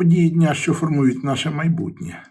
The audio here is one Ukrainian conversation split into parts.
Події дня, що формують наше майбутнє.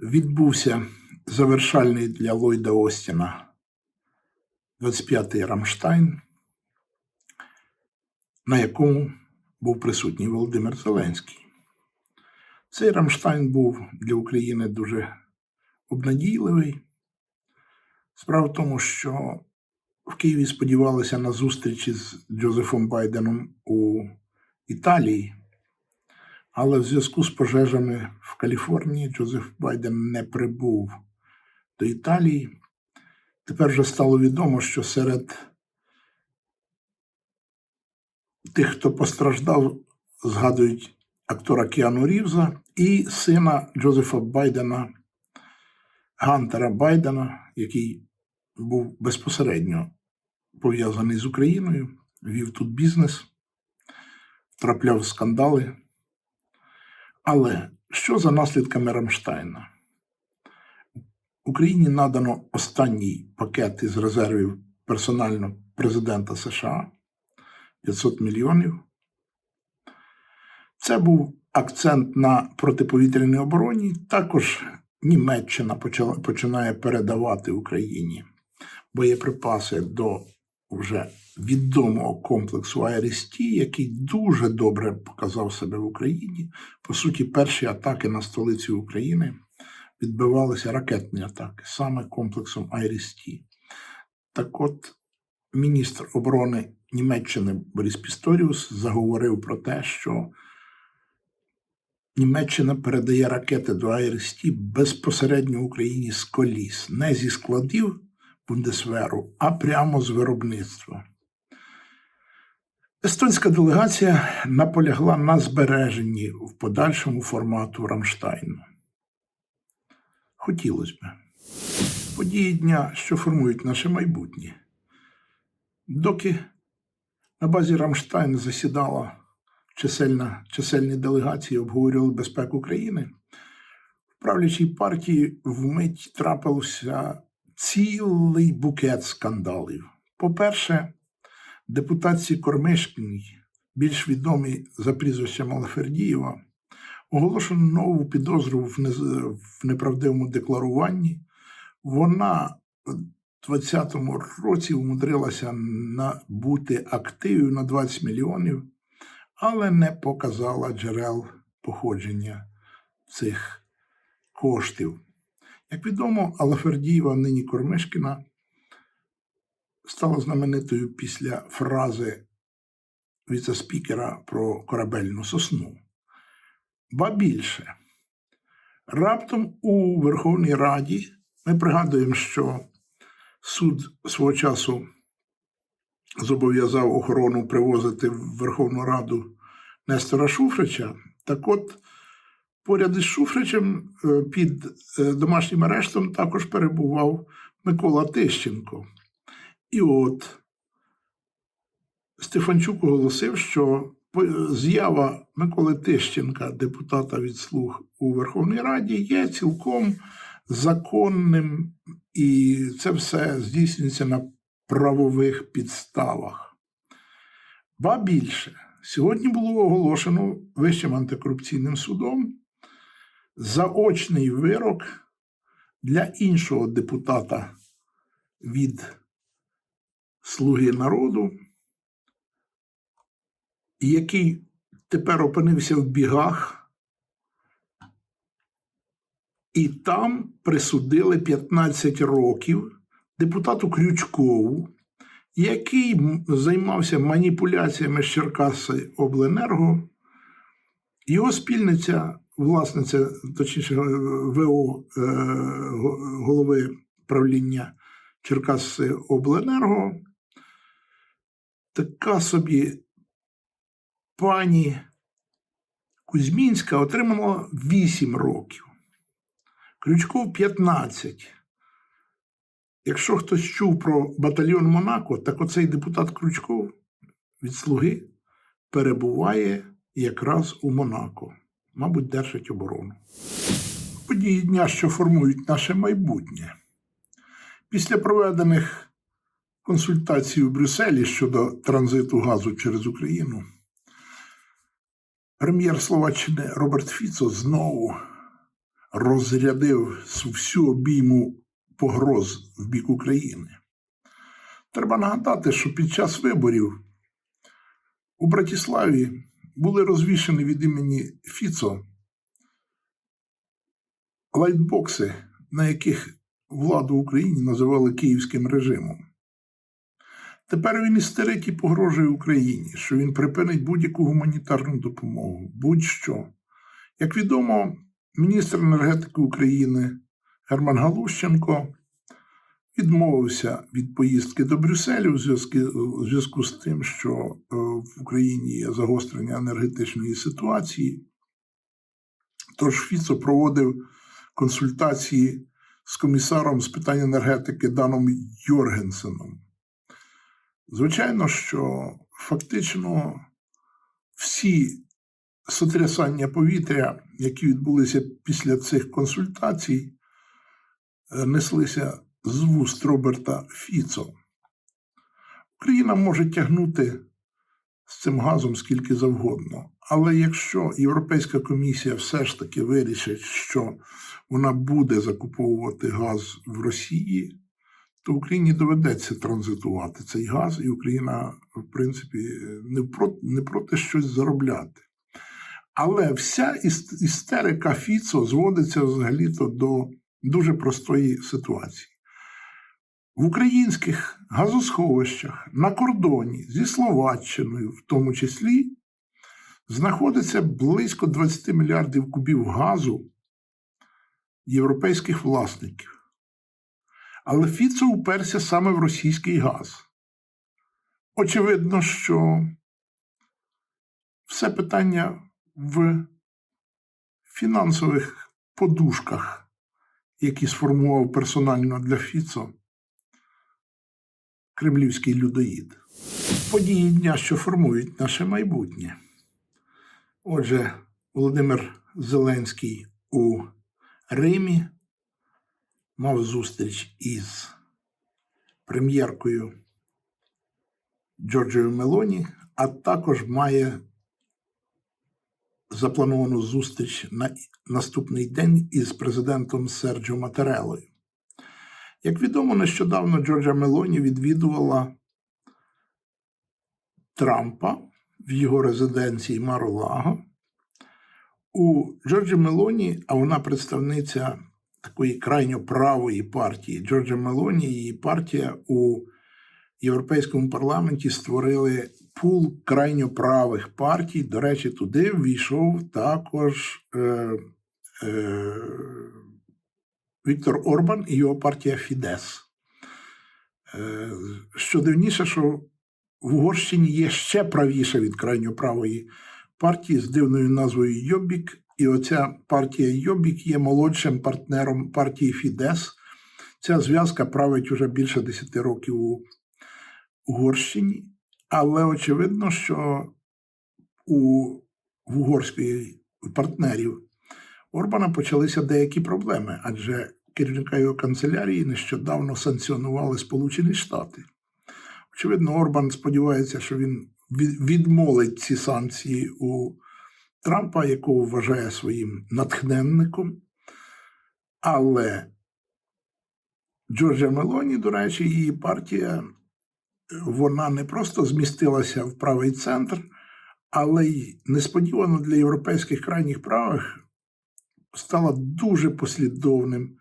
Відбувся завершальний для Ллойда Остіна 25-й Рамштайн, на якому був присутній Володимир Зеленський. Цей Рамштайн був для України дуже обнадійливий. Справа в тому, що в Києві сподівалися на зустрічі з Джозефом Байденом у Італії. Але в зв'язку з пожежами в Каліфорнії Джозеф Байден не прибув до Італії. Тепер вже стало відомо, що серед тих, хто постраждав, згадують актора Кіану Рівза і сина Джозефа Байдена, Гантера Байдена, який був безпосередньо пов'язаний з Україною, вів тут бізнес, трапляв скандали. Але що за наслідками Рамштайна? Україні надано останній пакет із резервів персонально президента США 500 мільйонів. Це був акцент на протиповітряній обороні. Також Німеччина починає передавати Україні боєприпаси до вже відомого комплексу Айрісті, який дуже добре показав себе в Україні. По суті, перші атаки на столицю України відбивалися ракетні атаки саме комплексом Айрісті. Так от, міністр оборони Німеччини Борис Пісторіус заговорив про те, що Німеччина передає ракети до Айрісті безпосередньо Україні з коліс, не зі складів. Бундесверу, а прямо з виробництва. Естонська делегація наполягла на збереженні в подальшому формату Рамштайну. Хотілося б. Події дня, що формують наше майбутнє. Доки на базі Рамштайн засідала чисельна, чисельні делегації, обговорювали безпеку країни, в правлячій партії вмить трапився цілий букет скандалів. По-перше, депутатці Кормишкіній, більш відомій за прізвищем Алафердієва, оголошено нову підозру в, неправдивому декларуванні. Вона в 2020 році умудрилася набути активів на 20 мільйонів, але не показала джерел походження цих коштів. Як відомо, Алафердієва, нині Кормишкіна, стала знаменитою після фрази віцеспікера про корабельну сосну. Ба більше, раптом у Верховній Раді ми пригадуємо, що суд свого часу зобов'язав охорону привозити в Верховну Раду Нестора Шуфрича. Так от. Поряд із Шуфричем е, під е, домашнім арештом також перебував Микола Тищенко. І от Стефанчук оголосив, що з'ява Миколи Тищенка, депутата від слуг у Верховній Раді, є цілком законним, і це все здійснюється на правових підставах. Ба більше, сьогодні було оголошено Вищим антикорупційним судом заочний вирок для іншого депутата від Слуги народу, який тепер опинився в бігах, і там присудили 15 років депутату Крючкову, який займався маніпуляціями з Черкаси Обленерго. Його спільниця власниця, точніше, ВО е, голови правління Черкаси Обленерго, така собі пані Кузьмінська отримала 8 років. Крючков 15. Якщо хтось чув про батальйон Монако, так оцей депутат Крючков від слуги перебуває якраз у Монако мабуть, держать оборону. Події дня, що формують наше майбутнє. Після проведених консультацій у Брюсселі щодо транзиту газу через Україну, прем'єр Словаччини Роберт Фіцо знову розрядив всю обійму погроз в бік України. Треба нагадати, що під час виборів у Братіславі були розвішені від імені Фіцо лайтбокси, на яких владу в Україні називали київським режимом. Тепер він істерить і погрожує Україні, що він припинить будь-яку гуманітарну допомогу, будь-що. Як відомо, міністр енергетики України Герман Галущенко відмовився від поїздки до Брюсселю у зв'язку, з тим, що е, в Україні є загострення енергетичної ситуації. Тож Фіцо проводив консультації з комісаром з питань енергетики Даном Йоргенсеном. Звичайно, що фактично всі сотрясання повітря, які відбулися після цих консультацій, неслися з вуст Роберта Фіцо. Україна може тягнути з цим газом скільки завгодно. Але якщо Європейська комісія все ж таки вирішить, що вона буде закуповувати газ в Росії, то Україні доведеться транзитувати цей газ, і Україна, в принципі, не проти, не проти щось заробляти. Але вся істерика Фіцо зводиться взагалі-то до дуже простої ситуації. В українських газосховищах на кордоні зі Словаччиною, в тому числі, знаходиться близько 20 мільярдів кубів газу європейських власників. Але Фіцо уперся саме в російський газ. Очевидно, що все питання в фінансових подушках, які сформував персонально для Фіцо кремлівський людоїд. Події дня, що формують наше майбутнє. Отже, Володимир Зеленський у Римі мав зустріч із прем'єркою Джорджією Мелоні, а також має заплановану зустріч на наступний день із президентом Серджо Матерелою. Як відомо, нещодавно Джорджа Мелоні відвідувала Трампа в його резиденції Маролаго. У Джорджі Мелоні, а вона представниця такої крайньо правої партії Джорджа Мелоні, її партія у Європейському парламенті створили пул крайньо правих партій. До речі, туди ввійшов також е, е, Віктор Орбан і його партія Фідес. Е, що дивніше, що в Угорщині є ще правіша від крайньо правої партії з дивною назвою Йобік. І оця партія Йобік є молодшим партнером партії Фідес. Ця зв'язка править уже більше 10 років у Угорщині, але очевидно, що у в угорської партнерів Орбана почалися деякі проблеми, адже керівника його канцелярії нещодавно санкціонували Сполучені Штати. Очевидно, Орбан сподівається, що він відмолить ці санкції у Трампа, якого вважає своїм натхненником. Але Джорджа Мелоні, до речі, її партія, вона не просто змістилася в правий центр, але й несподівано для європейських крайніх правих стала дуже послідовним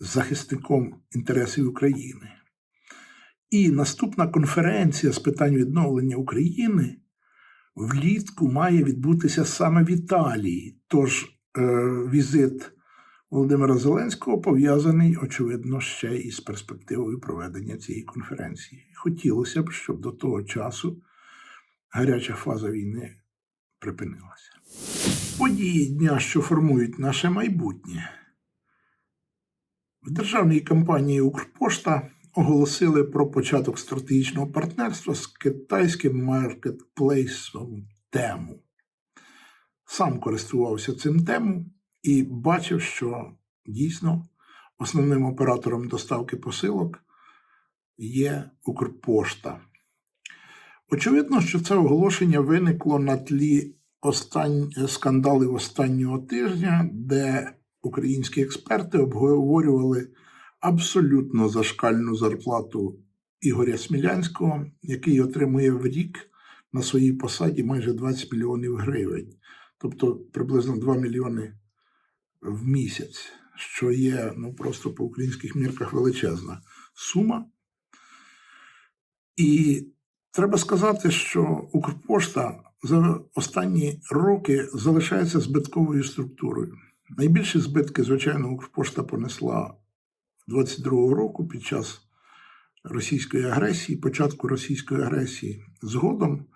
захисником інтересів України. І наступна конференція з питань відновлення України влітку має відбутися саме в Італії. Тож е, візит Володимира Зеленського пов'язаний, очевидно, ще із перспективою проведення цієї конференції. Хотілося б, щоб до того часу гаряча фаза війни припинилася. Події дня, що формують наше майбутнє. В державній компанії Укрпошта оголосили про початок стратегічного партнерства з китайським маркетплейсом Тему. Сам користувався цим тему і бачив, що дійсно основним оператором доставки посилок є Укрпошта. Очевидно, що це оголошення виникло на тлі остань... скандалів останнього тижня, де українські експерти обговорювали абсолютно зашкальну зарплату Ігоря Смілянського, який отримує в рік на своїй посаді майже 20 мільйонів гривень, тобто приблизно 2 мільйони в місяць, що є ну, просто по українських мірках величезна сума. І треба сказати, що Укрпошта за останні роки залишається збитковою структурою. Найбільші збитки, звичайно, Укрпошта понесла 22-го року під час російської агресії, початку російської агресії. Згодом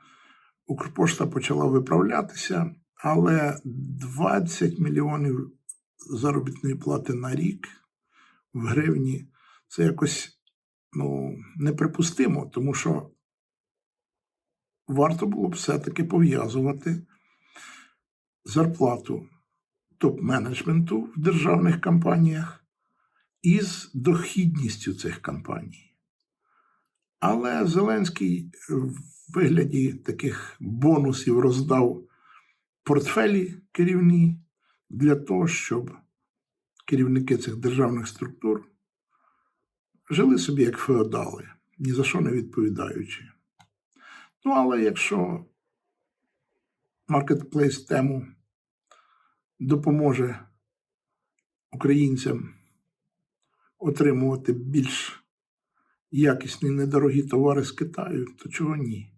Укрпошта почала виправлятися, але 20 мільйонів заробітної плати на рік в гривні це якось ну, неприпустимо, тому що варто було б все-таки пов'язувати зарплату топ-менеджменту в державних компаніях із дохідністю цих компаній. Але Зеленський в вигляді таких бонусів роздав портфелі керівні для того, щоб керівники цих державних структур жили собі як феодали, ні за що не відповідаючи. Ну, але якщо маркетплейс тему допоможе українцям отримувати більш якісні недорогі товари з Китаю, то чого ні?